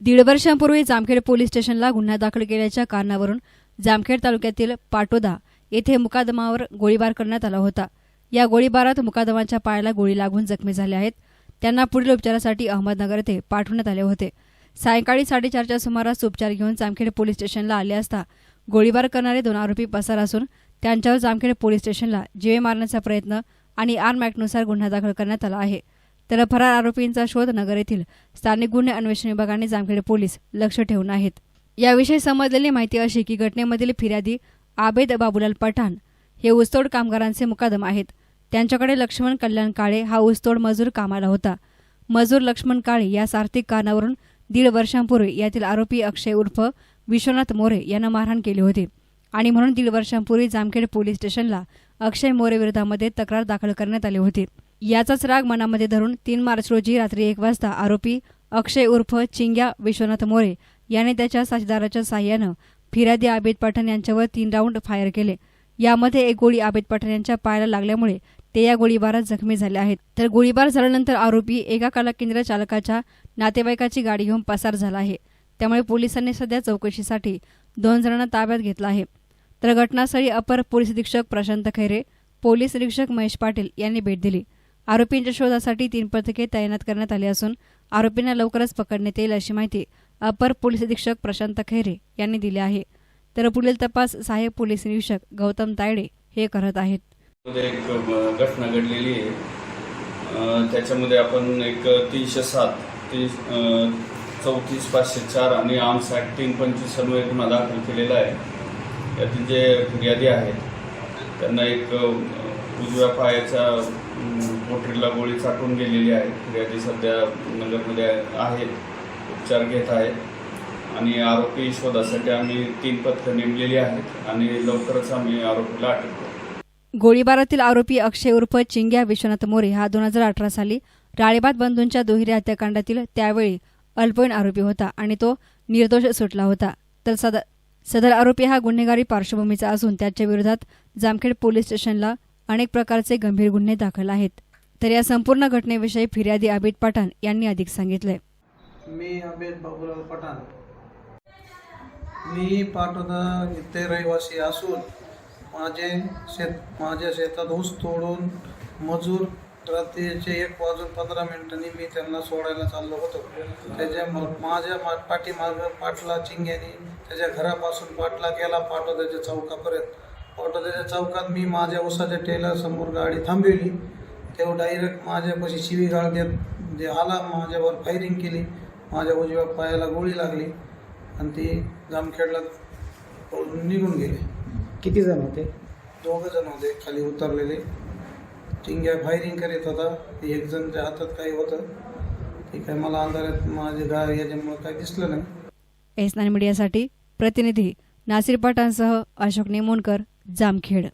दीड वर्षांपूर्वी जामखेड पोलीस स्टेशनला गुन्हा दाखल केल्याच्या कारणावरून जामखेड तालुक्यातील पाटोदा येथे मुकादमावर गोळीबार करण्यात आला होता. या गोळीबारात मुकादमाच्या पायाला गोळी लागून जखमी झाले आहेत. त्यांना पुढील उपचारासाठी अहमदनगर येथे पाठवण्यात आले होते. सायंकाळी साडेचारच्या सुमारास उपचार घेऊन जामखेड पोलीस स्टेशनला आले असता गोळीबार करणारे दोन आरोपी पसार असून त्यांच्यावर जामखेड पोलीस स्टेशनला जीवे मारण्याचा प्रयत्न आणि आर्म ॲक्टनुसार गुन्हा दाखल करण्यात आला आहे. तर फरार आरोपींचा शोध नगर येथील स्थानिक गुन्हे अन्वेषण विभागाने जामखेड पोलीस लक्ष ठेवून आहेत. याविषयी समजलेली माहिती अशी की घटनेमधील फिर्यादी आबेद बाबुलाल पठाण हे ऊसतोड कामगारांचे मुकादम आहेत. त्यांच्याकडे लक्ष्मण कल्याण काळे हा ऊसतोड मजूर कामाला होता. मजूर लक्ष्मण काळे यास आर्थिक कारणावरून दीड वर्षांपूर्वी यातील आरोपी अक्षय उर्फ विश्वनाथ मोरे यांना मारहाण केली होती. आणि म्हणून दीड वर्षांपूर्वी जामखेड पोलीस स्टेशनला अक्षय मोरे विरोधामध्ये तक्रार दाखल करण्यात आली होती. याचाच राग मनामध्ये धरून तीन मार्च रोजी रात्री एक वाजता आरोपी अक्षय उर्फ चिंग्या विश्वनाथ मोरे याने त्याच्या साथीदाराच्या साह्यानं फिर्यादी आबेद पठाण यांच्यावर तीन राऊंड फायर केले. यामध्ये एक गोळी आबेद पठाण यांच्या पायाला लागल्यामुळे ते या गोळीबारात जखमी झाले आहेत. तर गोळीबार झाल्यानंतर आरोपी एका कला केंद्र चालकाच्या नातेवाईकाची गाडी घेऊन पसार झाला आहे. त्यामुळे पोलिसांनी सध्या चौकशीसाठी दोन जणांना ताब्यात घेतला आहे. तर घटनास्थळी अपर पोलीस अधीक्षक प्रशांत खैरे पोलीस निरीक्षक महेश पाटील यांनी भेट दिली. आरोपींच्या शोधासाठी तीन पथके तैनात करण्यात आली असून आरोपींना लवकरच पकडण्यात येईल अशी माहिती अपर पोलीस अधीक्षक प्रशांत खैरे यांनी दिली आहे. तर पुढील तपास सहाय्यक पोलीस निरीक्षक गौतम तायडे हे करत आहेत. एक घटना घडलेली आहे. त्याच्यामध्ये आपण एक तीनशे सात तीस चौतीस पाचशे चार आणि आर्म्स ॲक्ट तीन पंचवीस अन्वये गुन्हा दाखल केलेला आहे. यातील जे फिर्यादी आहेत त्यांना एक उजव्या पायाच्या पोटरीला गोळी चाटून गेलेली आहे. फिर्यादी सध्या नगरमध्ये आहेत. उपचार घेत आहेत. आणि आरोपी शोधासाठी आम्ही तीन पथकं नेमलेली आहेत आणि लवकरच आम्ही आरोपीला अटक करू. गोळीबारातील आरोपी अक्षय उर्फ चिंग्या विश्वनाथ मोरे हा दोन हजार अठरा साली राळेबाद बंधूंच्या दुहेरी हत्याकांडातील त्यावेळी अल्पवयीन आरोपी होता आणि तो निर्दोष सुटला होता. तर सद सदर आरोपी हा गुन्हेगारी पार्श्वभूमीचा असून त्याच्या विरोधात जामखेड पोलीस स्टेशनला अनेक प्रकारचे गंभीर गुन्हे दाखल आहेत. तर या संपूर्ण घटनेविषयी फिर्यादी अबिद पठाण यांनी अधिक सांगितले. मी अमित बाबूराव पठाण. मी पाटोदा इथे रहिवासी असून माझे शेत माझ्या शेतात ऊस तोडून मजूर रात्रीचे एक वाजून पंधरा मिनिटांनी मी त्यांना सोडायला चाललो होतो. त्याच्या माझ्या मा पाठीमाग पाटला चिंग्यानी त्याच्या घरापासून पाटला गेला पाटोद्याच्या चौकापर्यंत. पाटोद्याच्या चौकात मी माझ्या ऊसाच्या टेलरसमोर गाडी थांबविली. तेव्हा डायरेक्ट माझ्यापाशी शिवीगाळ देत जे आला. माझ्यावर फायरिंग केली. माझ्या उजव्या पायाला गोळी लागली. आणि ती जामखेडला निघून गेले. किती जण होते? दोघं जण होते. खाली उतरलेले. चिंग्या फायरिंग करीत होता. एक जणच्या हातात काही होतं. ते काय मला अंधारात माझे गाय याच्यामुळे काही दिसलं नाही. एस नाईन मीडियासाठी प्रतिनिधी नासिर पठाणसह अशोक नेमोणकर जामखेड.